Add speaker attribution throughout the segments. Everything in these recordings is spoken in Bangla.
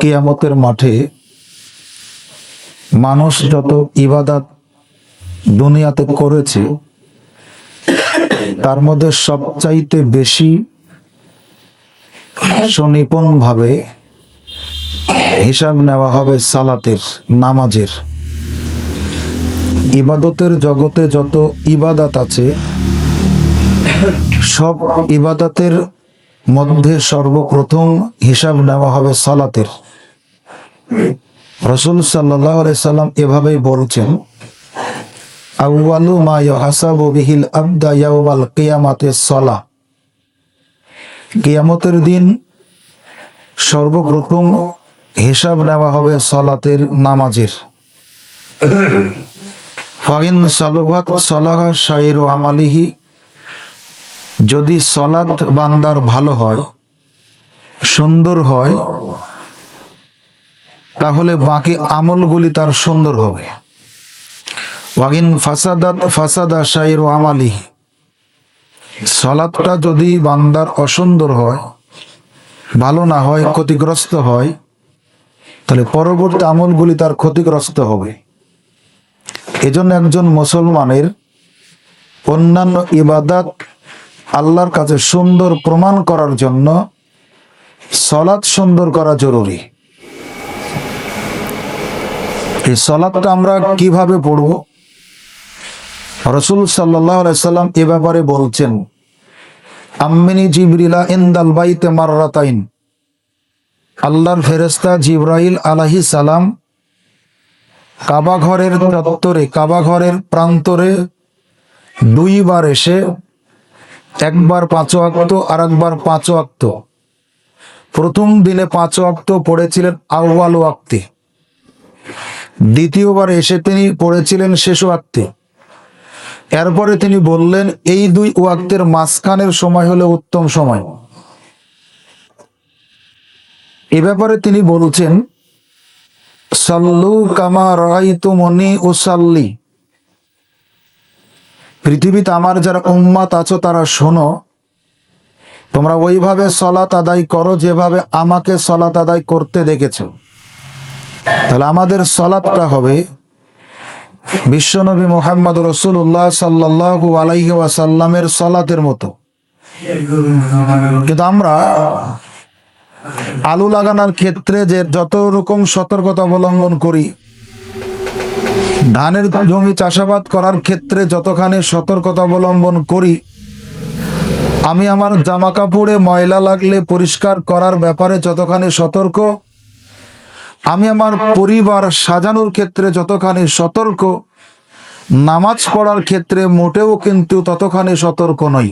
Speaker 1: কিয়ামতের মাঠে মানুষ যত ইবাদাত দুনিয়াতে করেছে, তার মধ্যে সবচাইতে বেশি সুনিপুণ ভাবে হিসাব নেওয়া হবে সালাতের, নামাজের। ইবাদতের জগতে যত ইবাদাত আছে, সব ইবাদতের মধ্যে সর্বপ্রথম হিসাব নেওয়া হবে সালাতের। রসুল সাল্লাম এভাবেই বলছেন কিয়ামতের দিন সর্বপ্রথম হিসাব নেওয়া হবে সলাতের নামাজের। আমালিহি। যদি সলাদ বান্দার ভালো হয়, সুন্দর হয় তাহলে বাকি আমলগুলি তার সুন্দর হবে। ওয়াগিন ফাসাদাত ফাসাদা শাইর আমালি। সলাদটা যদি বান্দার অসুন্দর হয়, ভালো না হয়, ক্ষতিগ্রস্ত হয়, তাহলে পরবর্তী আমলগুলি তার ক্ষতিগ্রস্ত হবে। এজন্য একজন মুসলমানের অন্যান্য ইবাদাত আল্লাহর কাছে সুন্দর প্রমাণ করার জন্য সলাৎ সুন্দর করা জরুরি। এই সলাৎটা আমরা কীভাবে পড়ব? রসুল সাল্লাহ সাল্লাম এ ব্যাপারে বলছেন, আম্মিনী জিবরিলা ইন্দাল বাইতে মাররাতাইন। আল্লাহর ফেরেস্তা জিব্রাইল আলাহি সালাম কাবা ঘরের চত্বরে, কাবা ঘরের প্রান্তরে দুইবার এসে একবার পাঁচ অক্ত আর একবার পাঁচ অক্ত প্রথম দিনে পাঁচ অক্ত পড়েছিলেন আউ্বাল ওয়াক্তে। দ্বিতীয়বার এসে তিনি পড়েছিলেন শেষ ওয়াক্তে। এরপরে তিনি বললেন, এই দুই ওয়াক্তের মাঝখানের সময় হলো উত্তম সময়। এ ব্যাপারে তিনি বলছেন, সাল্লু কামা ও সাল্লি পৃথিবীতে আমার যারা উম্মাত আছো, তারা শোনো, তোমরা ওইভাবে সলাত আদায় করো যেভাবে আমাকে সলাত আদায় করতে দেখেছ। তাহলে আমাদের সলাৎটা হবে বিশ্বনবী মোহাম্মদ রসুল্লাহ সাল্লাহ আলাইহি ওয়াসাল্লামের সলাতের মতো। কিন্তু আমরা আলু লাগানোর ক্ষেত্রে যে যত রকম সতর্কতা অবলম্বন করি, ধানের জমি চাষাবাদ করার ক্ষেত্রে যতখানি সতর্কতা অবলম্বন করি, আমি আমার জামা কাপড়ে ময়লা লাগলে পরিষ্কার করার ব্যাপারে যতখানি সতর্ক আমি আমার পরিবার সাজানোর ক্ষেত্রে যতখানি সতর্ক, নামাজ পড়ার ক্ষেত্রে মোটেও কিন্তু ততখানি সতর্ক নই।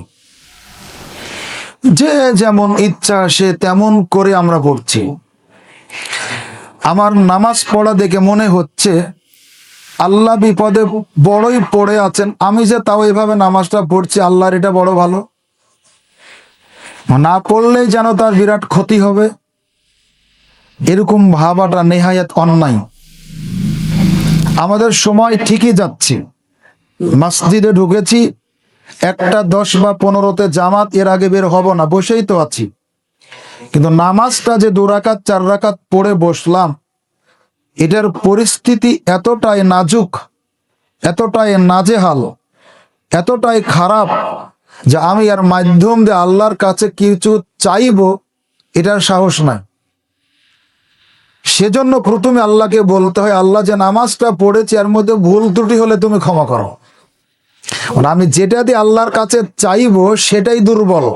Speaker 1: যে যেমন ইচ্ছা, সে তেমন করে আমরা পড়ছি আমার নামাজ পড়া দেখে মনে হচ্ছে, আল্লাহ বিপদে বড়ই পড়ে আছেন। আমি যে তাও এভাবে নামাজটা পড়ছি, আল্লাহর এটা বড় ভালো। না পড়লেই যেন তার বিরাট ক্ষতি হবে। এরকম ভাবাটা নেহায়াত অন্যায়। আমাদের সময় ঠিকই যাচ্ছে। মসজিদে ঢুকেছি, একটা দশ বা পনেরোতে জামাত এর আগে বের হব না, বসেই তো আছি। কিন্তু নামাজটা যে দু রাকাত, চার রাকাত পড়ে বসলাম, এটার পরিস্থিতি এতটাই নাজুক, এতটাই নাজেহাল, এতটাই খারাপ যে আমি এর মাধ্যম দিয়ে আল্লাহর কাছে কিছু চাইব, এটার সাহস নাই। সেজন্য প্রথমে আল্লাহকে বলতে হয়, আল্লাহ যে নামাজটা পড়েছি, এর মধ্যে ভুল ত্রুটি হলে তুমি ক্ষমা করো। মানে আমি যেটা দিয়ে আল্লাহর কাছে চাইব, সেটাই দুর্বল।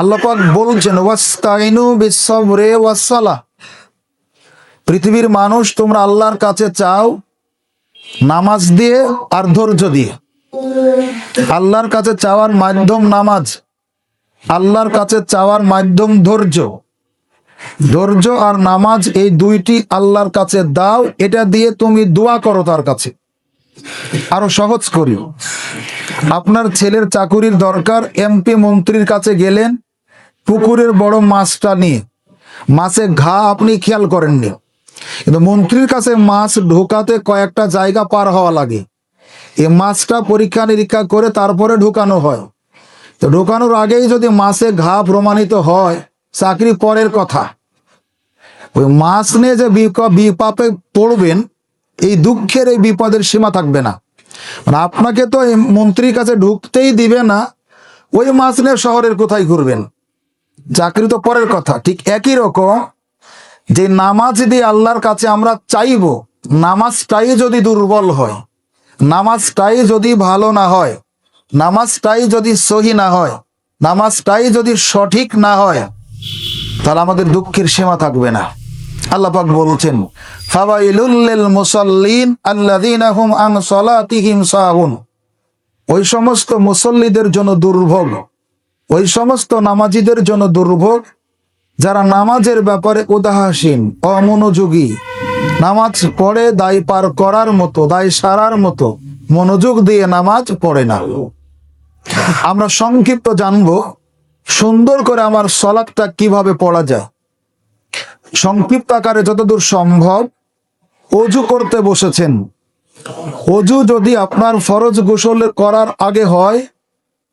Speaker 1: আল্লাহ পাক বলছেন, ওয়াস্তাইনু বিসবরে ওয়াসালা পৃথিবীর মানুষ, তোমরা আল্লাহর কাছে চাও নামাজ দিয়ে আর ধৈর্য দিয়ে। আল্লাহর কাছে চাওয়ার মাধ্যম নামাজ, আল্লাহর কাছে চাওয়ার মাধ্যম ধৈর্য। ধৈর্য আর নামাজ এই দুইটি আল্লাহর কাছে দাও, এটা দিয়ে তুমি দোয়া করো তার কাছে। আরও সহজ করিও। আপনার ছেলের চাকুরির দরকার, এমপি মন্ত্রীর কাছে গেলেন, পুকুরের বড় মাছটা নিয়ে। মাছে ঘা আপনি খেয়াল করেননি। কিন্তু মন্ত্রীর কাছে মাছ ঢোকাতে কয়েকটা জায়গা পার হওয়া লাগে। এই মাছটা পরীক্ষা নিরীক্ষা করে তারপরে ঢুকানো হয়। তো ঢোকানোর আগেই যদি মাছে ঘা প্রমাণিত হয় চাকরি পরের কথা। ওই মাছ নিয়ে যে বিপ- বিপাপে পড়বেন, এই দুঃখের এই বিপদের সীমা থাকবে না। মানে আপনাকে তো এই মন্ত্রীর কাছে ঢুকতেই দিবে না, ওই মাছ নিয়ে শহরের কোথায় ঘুরবেন? চাকরি তো পরের কথা, ঠিক একই রকম যে নামাজ দিয়ে আল্লাহর কাছে আমরা চাইব, নামাজটাই যদি দুর্বল হয়, নামাজটাই যদি ভালো না হয়, নামাজটাই যদি সহি না হয়, নামাজটাই যদি সঠিক না হয় তাহলে আমাদের দুঃখের সীমা থাকবে না। আল্লাহ পাক বলছেন মুসাল্লিন সাহুন ওই সমস্ত মুসল্লিদের জন্য দুর্ভোগ, ওই সমস্ত নামাজীদের জন্য দুর্ভোগ, যারা নামাজের ব্যাপারে উদাসীন, অমনোযোগী, নামাজ পড়ে দায় পার করার মতো, দায় সারার মতো, মনোযোগ দিয়ে নামাজ পড়ে না। আমরা সংক্ষিপ্ত জানব। সুন্দর করে আমার সলাদটা কীভাবে পড়া যায়? সংক্ষিপ্ত আকারে যতদূর সম্ভব অজু করতে বসেছেন। অজু যদি আপনার ফরজ গোসল করার আগে হয়,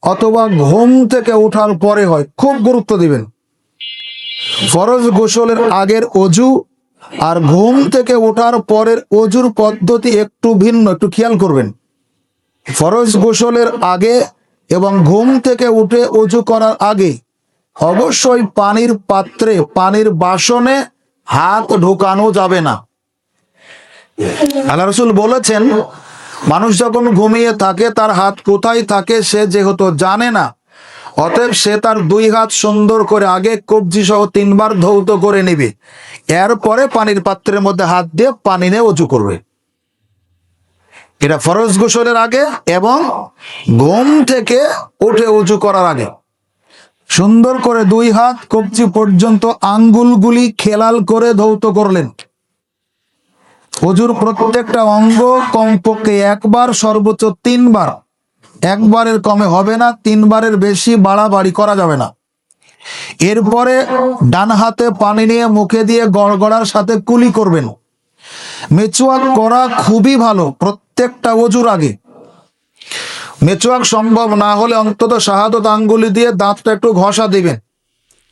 Speaker 1: অথবা ঘুম থেকে ওঠার পরে হয়, খুব গুরুত্ব দিবেন। ফরজ গোসলের আগের অজু আর ঘুম থেকে ওঠার পরের অজুর পদ্ধতি একটু ভিন্ন, একটু খেয়াল করবেন। ফরজ গোসলের আগে এবং ঘুম থেকে উঠে অজু করার আগে অবশ্যই পানির পাত্রে, পানির বাসনে হাত ঢোকানো যাবে না। আল্লাহ রসুল বলেছেন, মানুষ যখন ঘুমিয়ে থাকে, তার হাত কোথায় থাকে সে যেহেতু জানে না, অতএব সে তার দুই হাত সুন্দর করে আগে কবজি সহ তিনবার ধৌত করে নেবে। এরপরে পানির পাত্রের মধ্যে হাত দিয়ে পানি নিয়ে উঁচু করবে। এটা ফরজ গোসলের আগে এবং ঘুম থেকে উঠে উঁচু করার আগে। সুন্দর করে দুই হাত কবজি পর্যন্ত আঙ্গুলগুলি খেলাল করে ধৌত করলেন। অজুর প্রত্যেকটা অঙ্গ কমপক্ষে একবার, সর্বোচ্চ তিনবার। একবারের কমে হবে না, তিনবারের বেশি বাড়াবাড়ি করা যাবে না। এরপরে ডান হাতে পানি নিয়ে মুখে দিয়ে গড়গড়ার সাথে কুলি করবেন। মেচুয়াক করা খুবই ভালো প্রত্যেকটা অজুর আগে। মেচুয়াক সম্ভব না হলে অন্তত শাহাদত আঙ্গুলি দিয়ে দাঁতটা একটু ঘষা দিবেন।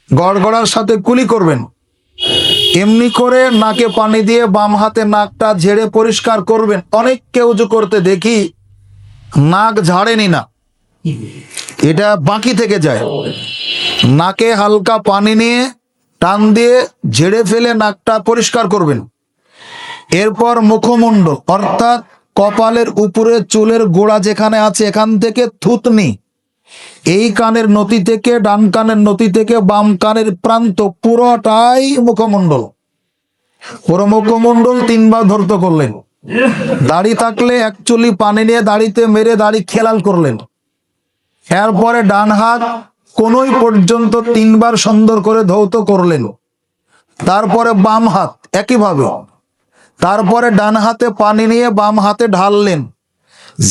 Speaker 1: গড়গড়ার সাথে কুলি করবেন। এমনি করে নাকে পানি দিয়ে বাম হাতে নাকটা ঝেড়ে পরিষ্কার করবেন। অনেককে উজু করতে দেখি নাক ঝাড়েনি না। এটা বাকি থেকে যায়। নাকে হালকা পানি নিয়ে টান দিয়ে ঝেড়ে ফেলে নাকটা পরিষ্কার করবেন। এরপর মুখমণ্ডল অর্থাৎ কপালের উপরে, চুলের গোড়া যেখানে আছে, এখান থেকে থুতনি। এই কানের নতি থেকে, ডান কানের নতি থেকে, বাম কানের প্রান্ত পুরোটাই মুখমণ্ডল। পুরো মুখমণ্ডল তিনবার ধরতে করলেন। দাড়ি থাকলে একচুলি পানি নিয়ে দাড়িতে মেরে দাড়ি খেলাল করলেন। এরপরে ডান হাত কোনোই পর্যন্ত তিনবার সুন্দর করে ধৌত করলেন। তারপরে বাম হাত, একইভাবে। তারপরে ডান হাতে পানি নিয়ে বাম হাতে ঢাললেন,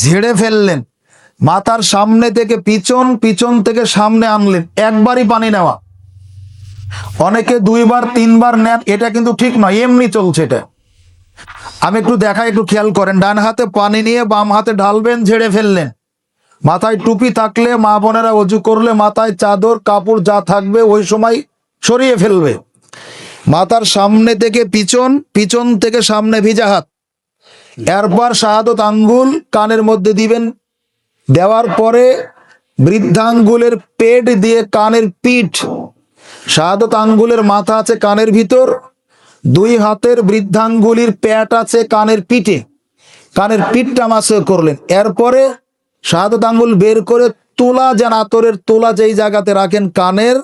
Speaker 1: ঝেড়ে ফেললেন। মাথার সামনে থেকে পিছন পিছন থেকে সামনে আনলেন, একবারই পানি নেওয়া। অনেকে দুইবার, তিনবার নেন, এটা কিন্তু ঠিক নয়, এমনি চলছে এটা। আমি একটু দেখাই, একটু খেয়াল করেন, ডান হাতে পানি নিয়ে বাম হাতে ঢালবেন, ঝেড়ে ফেললেন। মাথায় টুপি থাকলে মা বোনেরা অজু করলে মাথায় চাদর, কাপড় যা থাকবে ওই সময় সরিয়ে ফেলবে। মাথার সামনে থেকে পিছন পিছন থেকে সামনে ভিজা হাত। এরপর শাহাদত আঙ্গুল কানের মধ্যে দিবেন। দেওয়ার পরে বৃদ্ধাঙ্গুলের পেট দিয়ে কানের পিঠ। শাহাদত আঙ্গুলের মাথা আছে কানের ভিতর। দুই হাতের বৃদ্ধাঙ্গুলির প্যাট আছে কানের পিঠে। কানের পিঠটা মাসে করলেন। এরপরে শাহাদত আঙ্গুল বের করে তোলা যেন আতরের তোলা যেই জায়গাতে রাখেন কানের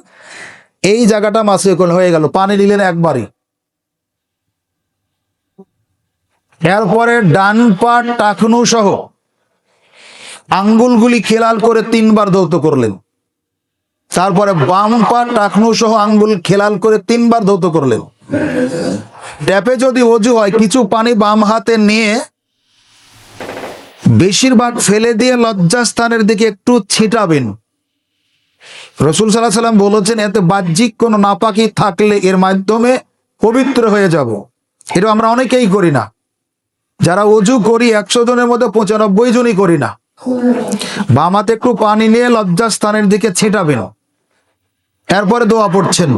Speaker 1: এই জায়গাটা মাসে হয়ে গেল, পানি নিলেন একবারই। এরপরে ডান পা টাকনু সহ আঙ্গুলগুলি খেলাল করে তিনবার ধৌত করলেন। তারপরে বাম পা টাকনু সহ আঙ্গুল খেলাল করে তিনবার ধৌত করলেন। ট্যাপে যদি অজু হয়, কিছু পানি বাম হাতে নিয়ে বেশিরভাগ ফেলে দিয়ে লজ্জাস্থানের দিকে একটু ছিটাবেন। রসুল সাল্লাহ সাল্লাম বলেছেন, এতে বাহ্যিক কোনো নাপাকি থাকলে এর মাধ্যমে পবিত্র হয়ে যাব। এটা আমরা অনেকেই করি না। যারা অজু করি, একশো জনের মধ্যে পঁচানব্বই জনই করি না। বামাতে একটু পানি নিয়ে লজ্জাস্থানের দিকে ছিটাবেন। এরপরে দোয়া পড়ছেন।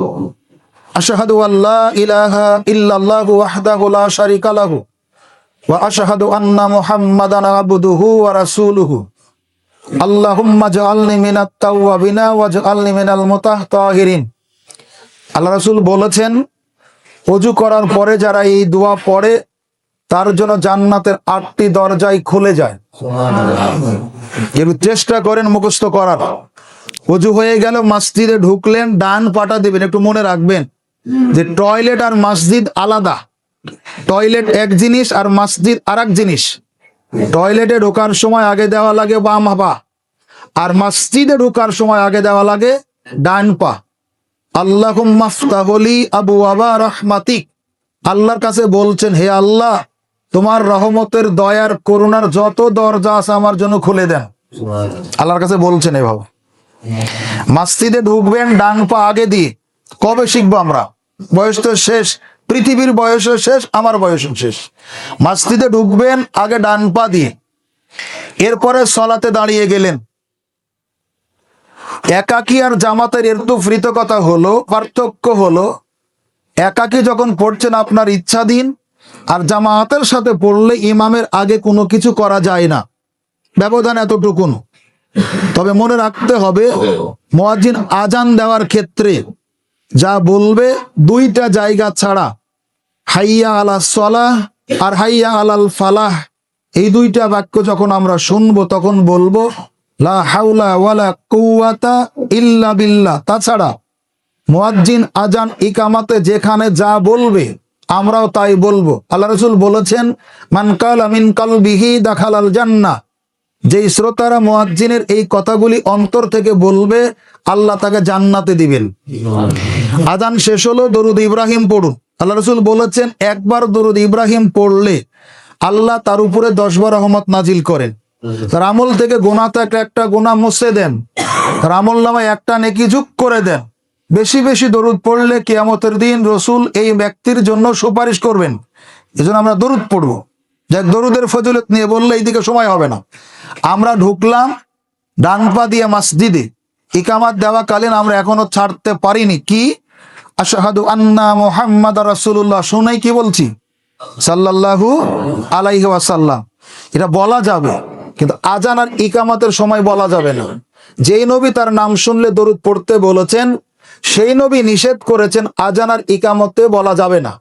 Speaker 1: আশাহাদু আল্লাহ ইলাহা ইল্লাল্লাহু ওয়াহদাহু লাহু আল্লাহুম্মা জাআলনি মিনাত তাওয়াবিনা ওয়াজআলনি মিনাল মুতাহহিরিন আল্লাহ রাসূল বলেছেন অজু করার পরে যারা এই দোয়া পড়ে তার জন্য জান্নাতের আটটি দরজাই খুলে যায়। একটু চেষ্টা করেন মুখস্থ করার। অজু হয়ে গেল মসজিদে ঢুকলেন ডান পাটা দিবেন একটু মনে রাখবেন যে টয়লেট আর মসজিদ আলাদা। টয়লেট এক জিনিস আর মসজিদ আর এক জিনিস। টয়লেটে ঢোকার সময় আগে দেওয়া লাগে বাম পা আর মসজিদে ঢোকার সময় আগে দেওয়া লাগে ডান পা। আল্লাহ মাফতাহলি আবু আবা রহমাতিক। আল্লাহর কাছে বলছেন হে আল্লাহ তোমার রহমতের দয়ার করুণার যত দরজা আছে আমার জন্য খুলে দেন। আল্লাহর কাছে বলছেন এভাবে মসজিদে ঢুকবেন ডান পা আগে দিয়ে। কবে শিখব আমরা? বয়স তো শেষ। পৃথিবীর বয়সও শেষ আমার বয়সও শেষ। মসজিদে ঢুকবেন আগে ডান পা দিয়ে। এরপরে সলাতে দাঁড়িয়ে গেলেন। একাকী আর জামাতের এর তো ফৃতকতা হলো পার্থক্য হলো একাকী যখন পড়ছেন আপনার ইচ্ছা দিন আর জামাতের সাথে পড়লে ইমামের আগে কোনো কিছু করা যায় না। ব্যবধান এতটুকুন। তবে মনে রাখতে হবে মোয়াজ্জিন আজান দেওয়ার ক্ষেত্রে যা বলবে দুইটা জায়গা ছাড়া, হাইয়া আলা সলাহ আর হাইয়া আলাল ফালাহ। এই দুইটা বাক্য যখন আমরা শুনব, তখন বলব, লা ওয়ালা ইল্লা বিল্লাহ। তাছাড়া আজান ইকামাতে যেখানে যা বলবে, আমরাও তাই বলব। আল্লাহ রসুল বলেছেন মানকাল আমিন দাখালাল জান্নাহ। যেই শ্রোতারা মুয়াজ্জিনের এই কথাগুলি অন্তর থেকে বলবে, আল্লাহ তাকে জান্নাতে দিবেন। আজান শেষ হলো, দরুদ ইব্রাহিম পড়ুন। আল্লাহ রসুল বলেছেন, একবার দরুদ ইব্রাহিম পড়লে আল্লাহ তার উপরে দশবার রহমত নাজিল করেন। তার আমল থেকে গোনা থেকে একটা গোনা মুছে দেন। তার আমল নামায় একটা নেকি যুগ করে দেন। বেশি বেশি দরুদ পড়লে কেয়ামতের দিন রসুল এই ব্যক্তির জন্য সুপারিশ করবেন। এজন্য আমরা দরুদ পড়ব। যাক, দরুদের ফজিলত নিয়ে বললে এইদিকে সময় হবে না। আমরা ঢুকলাম ডান পা দিয়ে মসজিদে। ইকামাত দেওয়া কালীন আমরা এখনও ছাড়তে পারিনি। কি? আশাহাদু আন্না মোহাম্মদ রাসূলুল্লাহ। শুনেই কি বলছি? সাল্লাল্লাহু আলাইহি ওয়াসাল্লাম। এটা বলা যাবে, কিন্তু আজান আর ইকামাতের সময় বলা যাবে না। যেই নবী তার নাম শুনলে দরুদ পড়তে বলেছেন, সেই নবী নিষেধ করেছেন আজান আর ইকামতে বলা যাবে না।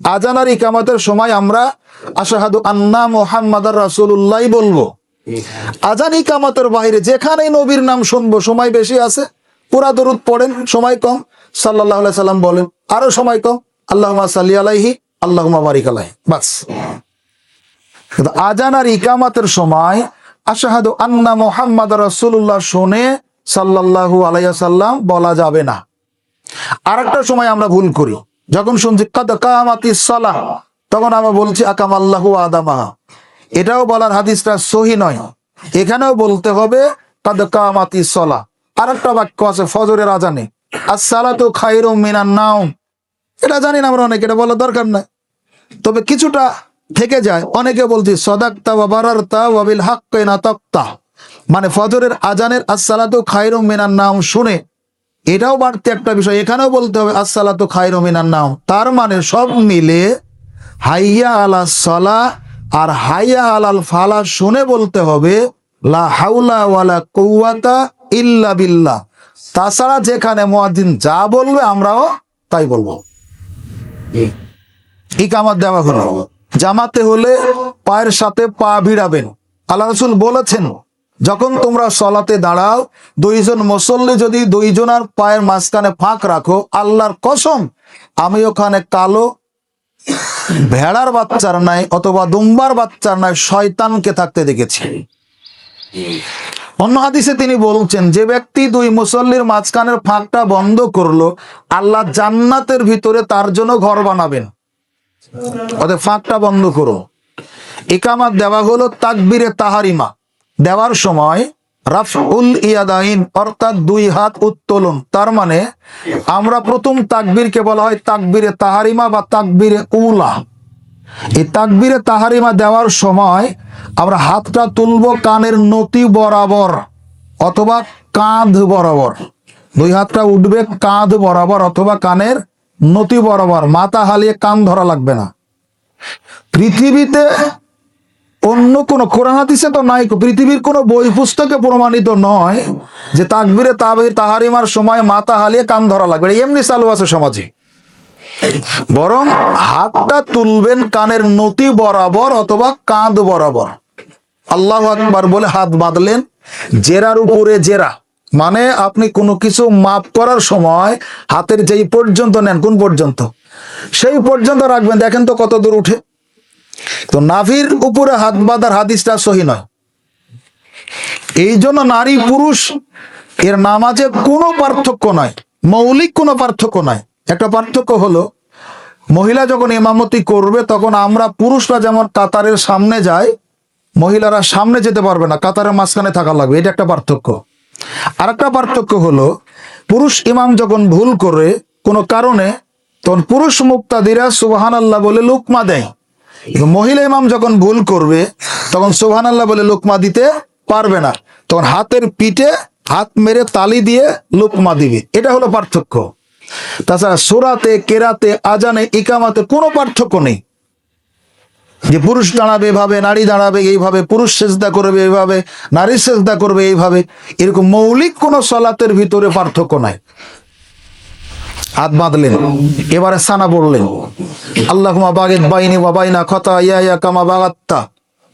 Speaker 1: আজান আর ইকামতের সময় আমরা আশাহাদু আন্না মোহাম্মদ রাসূলুল্লাহ বলব। আজান ইকামতের বাইরে যেখানেই নবীর নাম শুনব, সময় বেশি আছে, পুরা দরুদ পড়েন, সময় কম। সাল্লাহ সাল্লাম বলেন, আরও সময় কম আল্লাহ সাল্লি আলাইহি আল্লাহ বারিক আলাইহি। বাস। আজান আর ইকামাতের সময় আশাহাদু আন্না মোহাম্মদ রাসূলুল্লাহ শুনে সাল্লাল্লাহু আলাইহি সাল্লাম বলা যাবে না। আর একটা সময় আমরা ভুল করি। যখন শুনছি, কাদ কামাতি সালাহ তখন আমরা বলছি আকাম আল্লাহু আদামাহা এটাও বলার হাদিসটা সহি নয়। এখানেও বলতে হবে, কাদ কামাতি সলা আর একটা বাক্য আছে ফজরের আজানে। আসসালাতু খায়রুম মিনান নাওম। এটা জানি না আমরা অনেক, এটা বলার দরকার নাই। তবে কিছুটা থেকে যায়। অনেকে বলছি, সদাক্তা বা বারারতা ওয়াবিল হাক্কা না তক্তা মানে ফজরের আজানের আসসালাতু খায়রুম মিনান নাম শুনে। এটাও বাড়তি একটা বিষয়। এখানেও বলতে হবে, আসসালাতু খায়রুম মিনান নাম তার মানে সব মিলে হাইয়া আলা সলা আর হাইয়া আলাল ফালা শুনে বলতে হবে, লা হাউলা ওয়ালা কৌয়াতা ইল্লা বিল্লাহ। তাছাড়া যেখানে মুয়াজ্জিন যা বলবে আমরাও তাই বলব। ইকামত দেওয়া হলো। জামাতে হলে পায়ের সাথে পা ভিড়াবেন। আল্লাহ রসুল বলেছেন, যখন তোমরা সলাতে দাঁড়াও, দুইজন মুসল্লি যদি দুইজনার পায়ের মাঝখানে ফাঁক রাখো, আল্লাহর কসম, আমি ওখানে কালো, ভেড়ার বাচ্চার নাই অথবা দুম্বার বাচ্চার নাই, শয়তানকে থাকতে দেখেছি। অন্য হাদিসে তিনি বলছেন, যে ব্যক্তি দুই মুসল্লির মাঝখানের ফাঁকটা বন্ধ করল, আল্লাহ জান্নাতের ভিতরে তার জন্য ঘর বানাবেন। ফাঁকটা বন্ধ করো। একামাত দেওয়া হলো তাকবিরে তাহারিমা। দেওয়ার সময় রাফউল ইয়াদাইন অর্থাৎ দুই হাত উত্তোলন। তার মানে আমরা প্রথম তাকবীরকে বলা হয় তাকবিরে তাহারিমা বা তাকবিরে উলা। এই তাকবিরে তাহারিমা দেওয়ার সময় আমরা হাতটা তুলবো কানের নতি বরাবর অথবা কাঁধ বরাবর। দুই হাতটা উঠবে কাঁধ বরাবর অথবা কানের নতি বরাবর। মাথা হালিয়ে কান ধরা লাগবে না। পৃথিবীতে অন্য কোন কোরআন হাদিসে তো নাই পৃথিবীর কোন বই পুস্তকে প্রমাণিত নয় যে তাকবিরে তাহারিমার সময় মাথা হালিয়ে কান ধরা লাগবে এমনি চালু আছে সমাজে। বরং হাতটা তুলবেন কানের নতি বরাবর অথবা কাঁধ বরাবর। আল্লাহ আকবার বলে হাত বাঁধলেন, জেরার উপরে জেরা। মানে আপনি কোনো কিছু মাপ করার সময় হাতের যেই পর্যন্ত নেন, কোন পর্যন্ত? সেই পর্যন্ত রাখবেন। দেখেন তো কত দূর উঠে। তো নাভির উপরে হাত বাঁধার হাদিসটা সহি নয়। এই জন্য নারী পুরুষ, এর নামাজে কোনো পার্থক্য নয়, মৌলিক কোনো পার্থক্য নয়। একটা পার্থক্য হলো, মহিলা যখন ইমামতি করবে, তখন আমরা পুরুষরা যেমন কাতারের সামনে যায় মহিলারা সামনে যেতে পারবে না, কাতারের মাঝখানে থাকা লাগবে, এটা একটা পার্থক্য। আর একটা পার্থক্য হলো, পুরুষ ইমাম যখন ভুল করে কোনো কারণে, তখন পুরুষ মুক্তাদিরা সুবাহান আল্লাহ বলে লুকমা দেয়। মহিলা ইমাম যখন ভুল করবে, তখন সুবহান আল্লাহ বলে লুকমা দিতে পারবে না। তখন হাতের পিঠে হাত মেরে তালি দিয়ে লুকমা দিবে। এটা হলো পার্থক্য। তাছাড়া সোরাতে, কেরাতে আজানে ইকামাতে কোনো পার্থক্য নেই। যে পুরুষ দাঁড়াবে এভাবে, নারী দাঁড়াবে এইভাবে, পুরুষ সেজদা করবে এইভাবে নারী সেজদা করবে এইভাবে, এরকম মৌলিক কোনো সলাতের ভিতরে পার্থক্য নাই। হাত বাঁধলেন, এবারে সানা পড়লেন আল্লাহ বাইনি ওয়া বাইনা খতা ইয়া ইয়া কামা বাগাত্তা।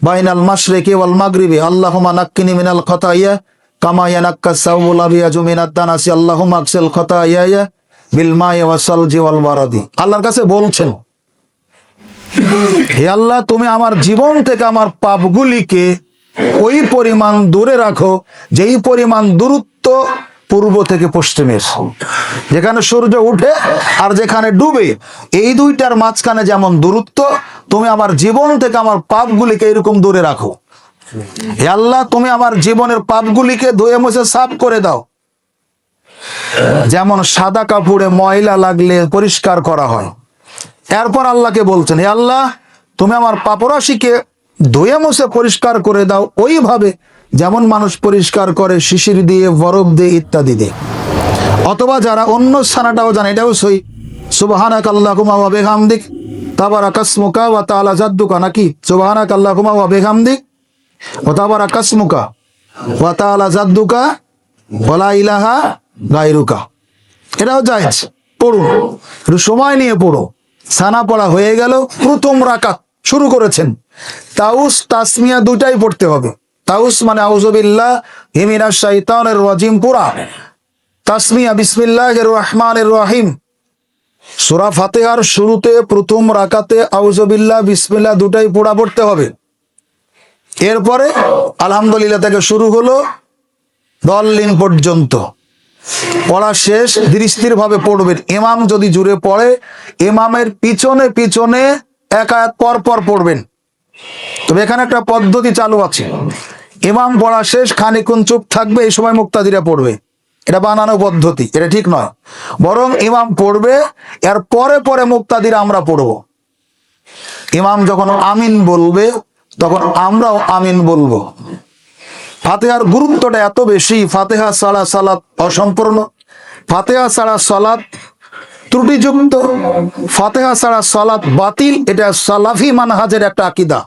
Speaker 1: বাইনাল মাশরিকি ওয়াল মাগরিবি আল্লাহুমা নাক্কিনি মিনাল খতাইয়া কামা ইয়ানাক্কা সাউল আবিয়াজু মিনাদ দানাসি আল্লাহুমা খতাইয়া ইয়া বিল মাই ওয়া সালজি ওয়াল বারাদি আল্লাহর কাছে বলছেন, হে আল্লাহ, তুমি আমার জীবন থেকে আমার পাপগুলিকে ওই পরিমাণ দূরে রাখো, যেই পরিমাণ দূরত্ব পূর্ব থেকে পশ্চিমের। যেখানে সূর্য উঠে আর যেখানে ডুবে, এই দুইটার মাঝখানে যেমন দূরত্ব, তুমি আমার জীবন থেকে আমার পাপগুলিকে এরকম দূরে রাখো। হে আল্লাহ, তুমি আমার জীবনের পাপগুলিকে ধুয়ে মুছে সাফ করে দাও। যেমন সাদা কাপড়ে ময়লা লাগলে পরিষ্কার করা হয়। এরপর আল্লাহকে বলছেন, হে আল্লাহ, তুমি আমার পাপরাশিকে ধুয়ে মুছে পরিষ্কার করে দাও। ওইভাবে যেমন মানুষ পরিষ্কার করে শিশির দিয়ে, বরফ দিয়ে ইত্যাদি দিয়ে। অথবা যারা অন্য স্থানাটাও জানে, এটাও সই সুবাহানাক আল্লাহুমা ওয়া বিহামদিক। তাবারাকাসমুকা ওয়া তাআলা জাদ্দুকা নাকি? সুবাহানাক আল্লাহুমা ওয়া বিহামদিক। ওয়া তাবারাকাসমুকা ওয়া তাআলা জাদ্দুকা ওয়া লা ইলাহা গায়রুকা এটাও জায়েজ। পড়ুন। একটু সময় নিয়ে পড়ো। সানা পড়া হয়ে গেল, প্রথম রাকাত শুরু করেছেন। তাউস, তাসমিয়া দুটাই পড়তে হবে। তাউস মানে আউজবিল্লাহ হিমিনা শাইতানের রাজিম, পুরা। তাসমিয়া, বিসমিল্লাহির রহমানির রহিম। সূরা ফাতিহার শুরুতে প্রথম রাকাতে আউজবিল্লাহ বিসমিল্লাহ দুটাই পড়া পড়তে হবে। এরপরে আলহামদুলিল্লাহ থেকে শুরু হলো দল্লিন পর্যন্ত। পড়া শেষ ধীরস্থির ভাবে পড়বেন। ইমাম যদি জুড়ে পড়ে, ইমামের পিছনে পিছনে এক আয়াত পর পর পড়বেন। তবে এখানে একটা পদ্ধতি চালু আছে। ইমাম পড়া শেষ খানিকুন চুপ থাকবে, এই সময় মুক্তাদিরা পড়বে। এটা বানানো পদ্ধতি, এটা ঠিক নয়। বরং ইমাম পড়বে, এর পরে পরে মুক্তাদিরা আমরা পড়ব। ইমাম যখন আমিন বলবে, তখন আমরাও আমিন বলব। ফাতেহার গুরুত্বটা এত বেশি, ফাতেহা ছাড়া সালাত অসম্পূর্ণ, ফাতেহা ছাড়া সালাত ত্রুটিযুক্ত, ফাতেহা ছাড়া সালাত বাতিল, এটা সালাফি মানহাজের একটা আকিদা।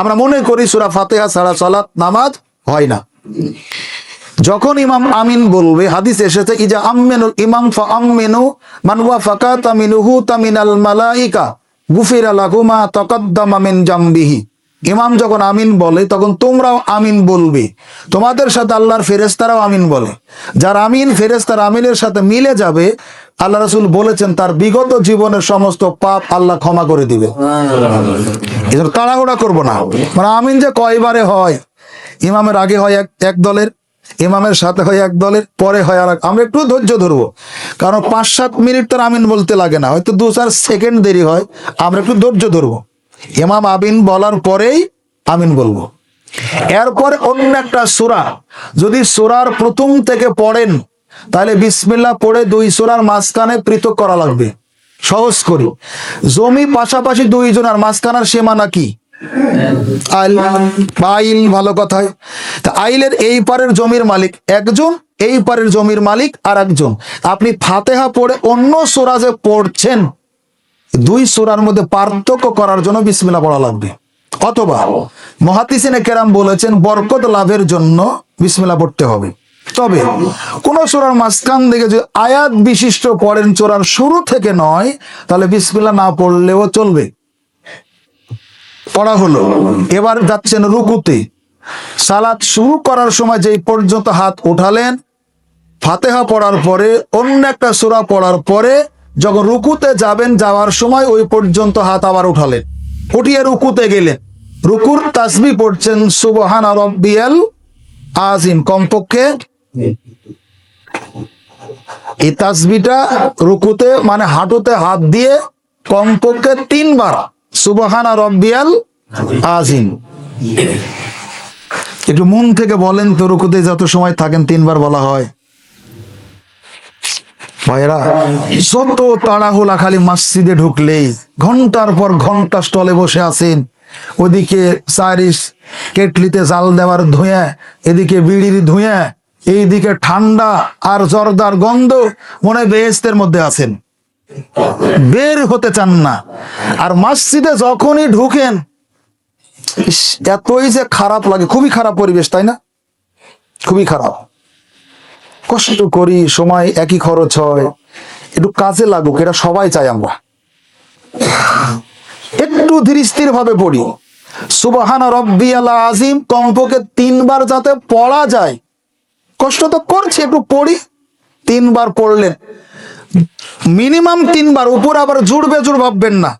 Speaker 1: আমরা মনে করি সুরা ফাতেহা ছাড়া সালাত নামাজ হয় না। যখন ইমাম আমিন বলবে, হাদিস এসেছে, ইজা আমিনুল ইমাম ফা আমিনু মানওয়া ফাকাত আমিনুহু তামিনাল মালাইকা, গুফির লাহুমা তাকাদ্দামা মিন জামবিহি। ইমাম যখন আমিন বলে তখন তোমরাও আমিন বলবে। তোমাদের সাথে আল্লাহর ফেরেস্তারাও আমিন বলে। যার আমিন ফেরেস্তার আমিনের সাথে মিলে যাবে আল্লাহ রাসূল বলেছেন তার বিগত জীবনের সমস্ত পাপ আল্লাহ ক্ষমা করে দিবে। তাড়াহুড়া করব না। মানে আমিন যে কয়বারে হয় ইমামের আগে হয় এক এক দলের ইমামের সাথে হয় এক দলের পরে হয় আর আমরা একটু ধৈর্য ধরবো। কারণ পাঁচ সাত মিনিট তার আমিন বলতে লাগে না। হয়তো দু চার সেকেন্ড দেরি হয় আমরা একটু ধৈর্য ধরবো। ইমাম আমিন বলার পরেই আমিন বলব। এরপরে অন্য একটা সুরা। যদি সুরার প্রথম থেকে পড়েন, তাহলে বিসমিল্লাহ পড়ে দুই সুরার মাঝখানে পৃথক করা লাগবে। সহজ করি। জমি পাশাপাশি দুইজনের মাঝখানার সীমানা কি? আইল। আইল, ভালো কথা। তা আইলের এই পারের জমির মালিক একজন, এই পারের জমির মালিক আর একজন আপনি ফাতেহা পড়ে অন্য সোরা যে পড়ছেন দুই সোরার মধ্যে পার্থক্য করার জন্য বিসমিল্লা পড়া লাগবে। অথবা মহাতিসিনে কেরাম বলেছেন বরকত লাভের জন্য বিসমিল্লা পড়তে হবে। তবে কোন সোরার মাঝখান থেকে যে আয়াত বিশিষ্ট পড়েন চোরার শুরু থেকে নয় তাহলে বিসমিল্লা না পড়লেও চলবে। পড়া হলো এবার যাচ্ছেন রুকুতে। সালাত শুরু করার সময় যেই পর্যন্ত হাত উঠালেন ফাতেহা পড়ার পরে অন্য একটা সূরা পড়ার পরে যখন রুকুতে যাবেন যাওয়ার সময় ওই পর্যন্ত হাত আবার উঠালেন। উঠিয়ে রুকুতে গেলেন। রুকুর তাসবি পড়ছেন, সুবহান রব্বিয়াল আজিম কমপক্ষে এই তাসবিটা রুকুতে মানে হাঁটুতে হাত দিয়ে কমপক্ষে তিনবার, সুবহান রব্বিয়াল আজিম একটু মন থেকে বলেন তো, রুকুতে যত সময় থাকেন, তিনবার বলা হয়। ভাইরা যত তাড়াহুলা খালি মসজিদে ঢুকলেই, ঘণ্টার পর ঘণ্টা স্টলে বসে আছেন। ওদিকে সারিস কেটলিতে জাল দেওয়ার ধুঁয়া, এদিকে বিড়ির ধুঁয়া, এইদিকে ঠান্ডা আর জর্দার গন্ধ মনে বেহেস্তের মধ্যে আছেন। বের হতে চান না। আর মসজিদে যখনই ঢুকেন এতই যে খারাপ লাগে, খুবই খারাপ পরিবেশ, তাই না? খুবই খারাপ। কষ্ট করি, সময় একই খরচ হয়, একটু কাজে লাগুক, এটা সবাই চাই আমরা। একটু ধীর ভাবে পড়ি। সুবাহানা রব্বি আল্লাহ আজিম কমপক্ষে তিনবার যাতে পড়া যায়। কষ্ট তো করছি, একটু পড়ি, তিনবার পড়লেন মিনিমাম তিনবার, উপর আবার জুড়বে জুড় ভাববেন না।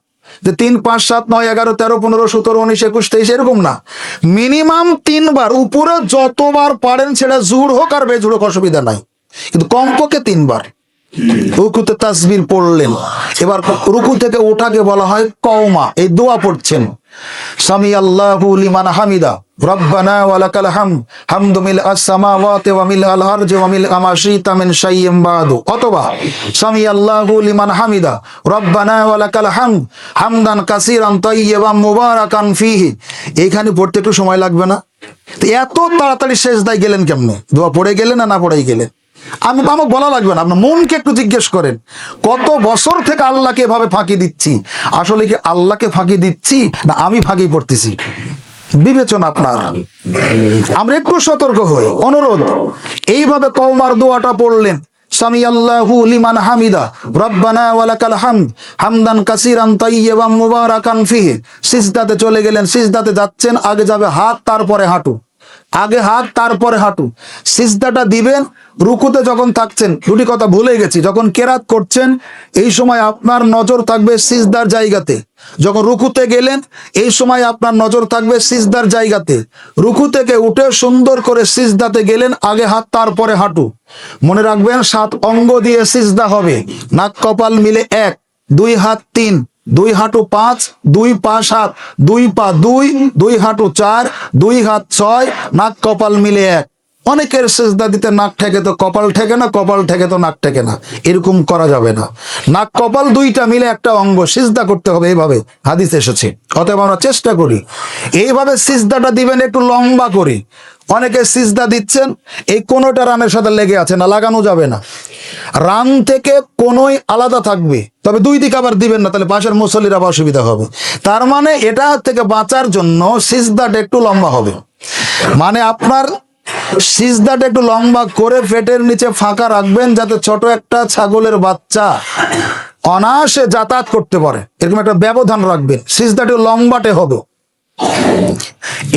Speaker 1: যে তিন পাঁচ সাত নয় এগারো তেরো পনেরো সতেরো উনিশ একুশ তেইশ এরকম না। মিনিমাম তিনবার, উপরে যতবার পারেন সেটা জুড় হোক আর বেজুড় হোক অসুবিধা নাই। কিন্তু কমপক্ষে তিনবার। রুকুতে তাসবির পড়লেন। এবার রুকু থেকে ওঠাকে বলা হয় কওমা, এই দোয়া পড়ছেন। সামি আল্লাহ লিমান হামিদা। রব্বানা ওয়ালাকাল হামদ। হামদু মিল আস-সামাওয়াতি ওয়া মিল আল-আরজি ওয়া মিল আমা শিতা মিন শাইইন বাদু। সামি আল্লাহু লিমান হামিদা। রব্বানা ওয়ালাকাল হামদ। হামদান কাসীরান এইখানে পড়তে একটু সময় লাগবে না? তো এত তাড়াতাড়ি শেষদায় গেলেন কেমনে? দোয়া পড়ে গেলেন না না পড়েই গেলেন? আমি আমাকে বলা লাগবে না, আপনার মনকে একটু জিজ্ঞেস করেন। কত বছর থেকে আল্লাহকে এভাবে ফাঁকি দিচ্ছি? আসলে কি আল্লাহকে ফাঁকি দিচ্ছি? না, আমি ফাঁকি পড়তেছি। বিবেচনা আপনার। আমরা একটু সতর্ক হই। অনুরোধ, এইভাবে কওমার দোয়াটা পড়লেন সামি আল্লাহু লিমান হামিদা, রব্বানা ওয়ালাকাল হামদ, হামদান কাসিরান তাইয়্যিবান মুবারাকান ফিহি, সিজদাতে চলে গেলেন, সিজদাতে যাচ্ছেন, আগে যাবে হাত, তারপরে হাঁটু। আগে হাত তারপরে হাঁটু। সিজদাটা দিবেন, রুকুতে যখন থাকছেন, দুটি কথা ভুলে গেছি, যখন কেরাত করছেন, এই সময় আপনার নজর থাকবে সিজদার জায়গাতে। যখন রুকুতে গেলেন, এই সময় আপনার নজর থাকবে সিজদার জায়গাতে। রুকু থেকে উঠে সুন্দর করে সিজদাতে গেলেন, আগে হাত তারপরে হাঁটু। মনে রাখবেন, সাত অঙ্গ দিয়ে সিজদা হবে। নাক, কপাল মিলে এক, দুই হাত, তিন। দুই হাঁটু পাঁচ, দুই পা সাত, দুই পা দুই দুই হাঁটু চার, দুই হাত ছয়, নাক কপাল মিলে এক। অনেকের সেজদা দিতে নাক ঠেকে তো কপাল ঠেকে না, কপাল ঠেকে তো নাক ঠেকে না। এরকম করা যাবে না। নাক কপাল দুইটা মিলে একটা অঙ্গ, সিজদা করতে হবে এইভাবে। হাদিস এসেছে। অতএব আমরা চেষ্টা করি। এইভাবে সিজদাটা দিবেন একটু লম্বা করে। অনেকে সিজদা দিচ্ছেন, এই কোনোটা রানের সাথে লেগে আছে না, লাগানো যাবে না। রান থেকে কোনোই আলাদা থাকবে, তবে দুই দিকে আবার দিবেন না, তাহলে পাশের মুসল্লির আবার অসুবিধা হবে। তার মানে এটা থেকে বাঁচার জন্য সিজদাটা একটু লম্বা হবে। মানে আপনার সিজদাটা একটু লম্বা করে পেটের নিচে ফাঁকা রাখবেন, যাতে ছোট একটা ছাগলের বাচ্চা অনায়াসে যাতায়াত করতে পারে। এরকম একটা ব্যবধান রাখবেন। সিজদাটা লম্বাটে হবে।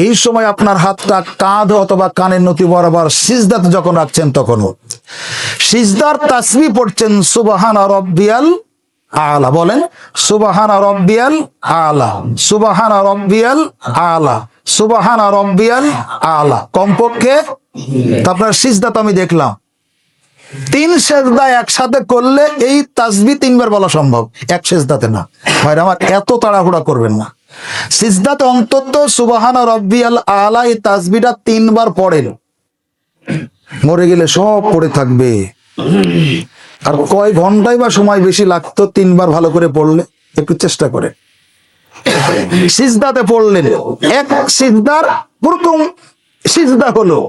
Speaker 1: এই সময় আপনার হাতটা কাঁধ অথবা কানের নতি বরাবর সিজদাতে যখন রাখছেন তখনও। সিজদার তাসবি পড়ছেন, সুবাহান রব্বিয়াল আলা। বলেন, সুবাহান রব্বিয়াল আলা, সুবাহান রব্বিয়াল আলা, সুবাহান রব্বিয়াল আলা। কমপক্ষে আপনার সিজদা তো আমি দেখলাম। তিন সেজদা একসাথে করলে এই তাসবি তিনবার বলা সম্ভব, এক সেজদাতে না। ভাইরা, আমার এত তাড়াহুড়া করবেন না। সিজদাতে অন্তত সুবাহানা রব্বি আল আলা এই তাসবিটা তিনবার পড়েন। মরে গেলে সব পড়ে থাকবে। আর কয় ঘন্টায় বা সময় বেশি লাগতো তিনবার ভালো করে পড়লে? একটু চেষ্টা করে সিজদাতে পড়লেন। এক সিজদার প্রথম সিজদা হলো।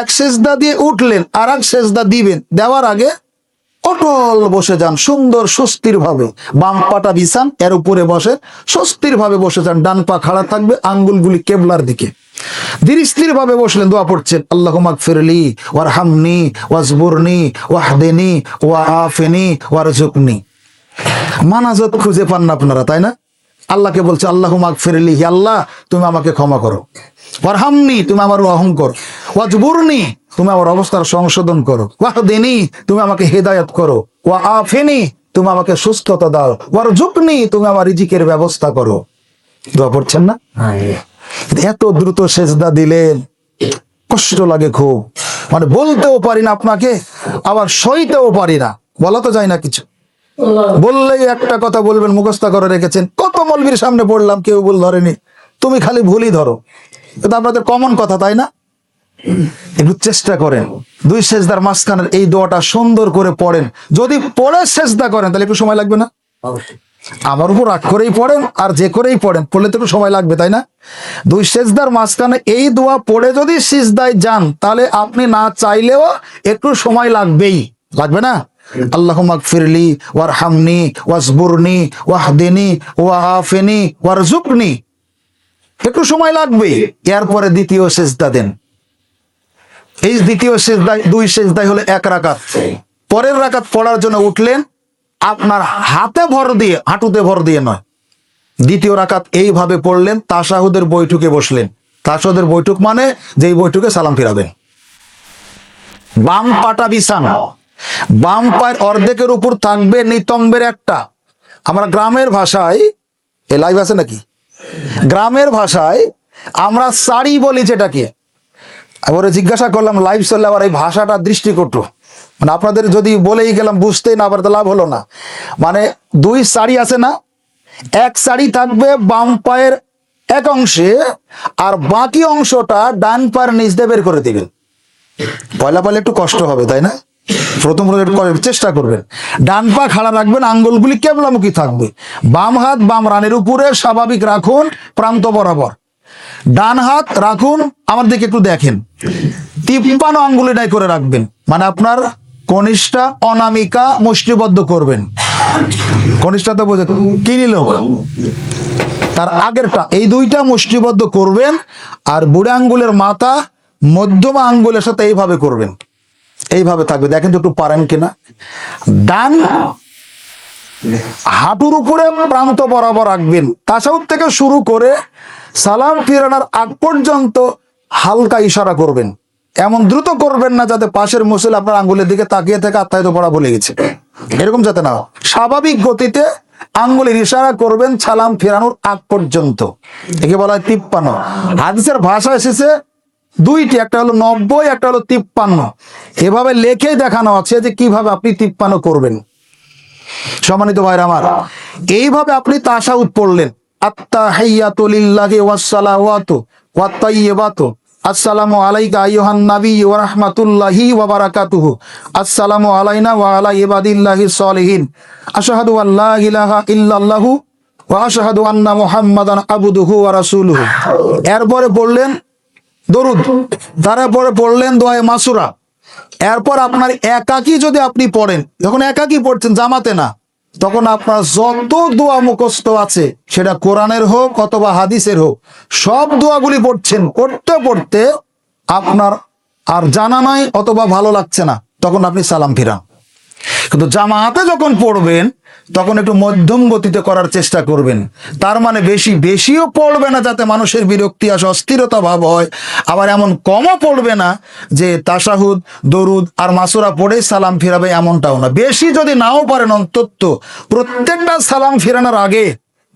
Speaker 1: এক সেজদা দিয়ে উঠলেন আর এক সেজদা দিবেন। দেওয়ার আগে অটল বসে যান সুন্দর স্বস্তির ভাবে বাম পাটা বিছান, এর উপরে বসে স্বস্তির ভাবে বসে যান, ডান পা খাড়া থাকবে, আঙ্গুলগুলি কেবলার দিকে। ভাবে বসলেন, দোয়া পড়ছেন আল্লাহ মাগফিরলি ওয়ার হামনি ওয়াজবুরনি, ওয়াহদেনি ওয়া আফেনি মানাজত খুঁজে পান না আপনারা, তাই না? আল্লাহকে বলছে আল্লাহ মাগ ফেরলি হি আল্লাহ, তুমি আমাকে ক্ষমা করো। ওয়ারহামনি, তুমি আমার রহম করো ওয়াজবুরনি তুমি আমার অবস্থার সংশোধন করো। ওয়াহদিনী তুমি আমাকে হেদায়ত করো। ওয়া আফিনি তুমি আমাকে সুস্থতা দাও। ওয়ারজুকনি তুমি আমার রিজিকের ব্যবস্থা করো। দোয়া পড়ছেন না? এত দ্রুত সেজদা দিলেন কষ্ট লাগে খুব। মানে বলতেও পারি না আপনাকে আবার সইতেও পারি না। বলা তো যায় না কিছু। বললেই একটা কথা বলবেন মুখস্থ করে রেখেছেন। কত মলবির সামনে পড়লাম কেউ ভুল ধরেনি। তুমি খালি ভুলই ধরো। এটা আপনাদের কমন কথা তাই না? একটু চেষ্টা করেন। দুই সেজদার মাঝখানের এই দোয়াটা সুন্দর করে পড়েন। যদি পড়ে সেজদা করেন তাহলে একটু সময় লাগবে না? আমার উপর রাগ করেই পড়েন আর যে করেই পড়েন পড়লে তো একটু সময় লাগবে তাই না? দুই সেজদার মাঝখানে এই দোয়া পড়ে যদি সিজদায় যান তাহলে আপনি না চাইলেও একটু সময় লাগবেই। লাগবে না? আল্লাহ মাগফিরলি ওয়ার হামনি ওয়াসবুরনি ওয়াহদিনি ওয়াহাফিনি ওয়ারজুকনি একটু সময় লাগবে এরপরে দ্বিতীয় সেজদা দেন। এই দ্বিতীয় সেজদায়, দুই সেজদায় হলো এক রাকাত। পরের রাকাত পড়ার জন্য উঠলেন, আপনার হাতে ভর দিয়ে, হাঁটুতে ভর দিয়ে নয়। দ্বিতীয় রাকাত এইভাবে পড়লেন, তাসাহুদের বৈঠকে বসলেন। তাসাহুদের বৈঠক মানে যেই বৈঠকে সালাম ফিরাবেন। বাম পাটা বিছানা। বাম পায়ের অর্ধেকের উপর থাকবে নিতম্বের একটা। আমরা গ্রামের ভাষায়, এ লাইভ আছে নাকি? গ্রামের ভাষায় আমরা সারি বলি যেটাকে। এবারে জিজ্ঞাসা করলাম, লাইভ চললে আবার এই ভাষাটা দৃষ্টিকটু মানে আপনাদের যদি বলেই গেলাম, বুঝতেই না পারতে লাভ হলো না। মানে দুই শাড়ি আছে না, এক শাড়ি থাকবে বাম পায়ের এক অংশে, আর বাকি অংশটা ডান পায়ের নিচ দিয়ে বের করে দিবেন। পয়লা পয়লা একটু কষ্ট হবে, তাই না? প্রথম চেষ্টা করবেন। ডান পা খাড়া রাখবেন, আঙ্গুলগুলি কেবলামুখী থাকবে। বাম হাত বাম রানের উপরে স্বাভাবিক রাখুন, প্রান্ত বরাবর। ডান হাত রাখুন, আমার দিকে একটু দেখেন। তিপ্পান্ন আঙ্গুলিটাই করে রাখবেন মানে আপনার কনিষ্ঠা অনামিকা মুষ্টিবদ্ধ করবেন। কনিষ্ঠা তো বোঝে কি নিল? তার আগেরটা, এই দুইটা মুষ্টিবদ্ধ করবেন, আর বুড়ে আঙ্গুলের মাথা মধ্যমা আঙ্গুলের সাথে এইভাবে করবেন। এইভাবে থাকবে, দেখেন তো একটু পারেন কিনা। ডান হাঁটুর উপরে প্রান্ত বরাবর রাখবেন। তাসাউদ থেকে শুরু করে সালাম ফিরানোর আগ পর্যন্ত হালকা ইশারা করবেন। এমন দ্রুত করবেন না যাতে পাশের মুসল আপনার আঙ্গুলের দিকে তাকিয়ে থেকে আত্মায়িত পড়া বলে গেছে। এরকম যাতে না স্বাভাবিক গতিতে আঙ্গুলের ইশারা করবেন সালাম ফেরানোর আগ পর্যন্ত। একে বলা হয় তিপ্পান্ন। হাদিসের ভাষা এসেছে দুইটি, একটা হলো নব্বই, একটা হলো তিপ্পান্ন। এভাবে লেখেই দেখানো আছে যে কীভাবে আপনি তিপ্পান্ন করবেন। সম্মানিত ভাইরা আমার, এইভাবে আপনি তাসাউদ পড়লেন। এরপরে পড়লেন দরুদ। তারপরে পড়লেন দোয়ায়ে মাসুরা। এরপর আপনার একাকি যদি আপনি পড়েন, যখন একাকি পড়ছেন, জামাতে না। তখন আপনার যত দোয়া মুখস্থ আছে, সেটা কোরআনের হোক অথবা হাদিসের হোক, সব দোয়াগুলি পড়ছেন, পড়তে পড়তে আপনার আর জানা নাই অথবা ভালো লাগছে না, তখন আপনি সালাম ফিরান। কিন্তু জামাতে যখন পড়বেন, তখন একটু মধ্যম গতিতে করার চেষ্টা করবেন। তার মানে বেশি বেশিও পড়বে না যাতে মানুষের বিরক্তি আসে, অস্থিরতা ভাব হয়। আবার এমন কমও পড়বে না যে তাসাহুদ, দরুদ আর মাসুরা পড়ে সালাম ফেরাবে এমনটাও না। বেশি যদি নাও পারেন অন্তত প্রত্যেকটা সালাম ফেরানোর আগে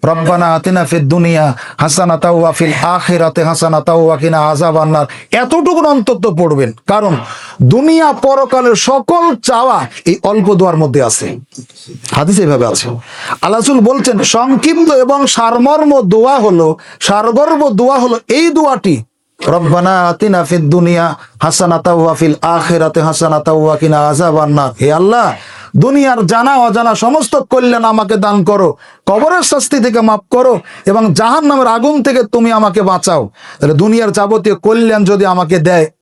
Speaker 1: রব্বানা আতিনা ফিদ দুনিয়া হাসানা তাওয়া ফিল আখেরাতে হাসানা তাওয়া কিনা আজাব আন্নার এতটুকু অন্তত পড়বেন। কারণ দুনিয়া পরকালের সকল চাওয়া এই অল্প দোয়ার মধ্যে আছে। হাদিস এভাবে আছে। আলাসুল বলছেন, সংক্ষিপ্ত এবং সারমর্ম দোয়া হলো সারগর্ব দোয়া হলো, এই দোয়াটি রব্বানা আতিনা ফিদ দুনিয়া হাসানাতা ওয়া ফিল আখিরাতে হাসানাতা ওয়া কিনা আযাবান নার। হে আল্লাহ, দুনিয়ার জানা অজানা সমস্ত কল্যাণ আমাকে দান করো, কবরের শাস্তি থেকে মাফ করো এবং জাহান নামের আগুন থেকে তুমি আমাকে বাঁচাও। তাহলে দুনিয়ার যাবতীয় কল্যাণ যদি আমাকে দেয়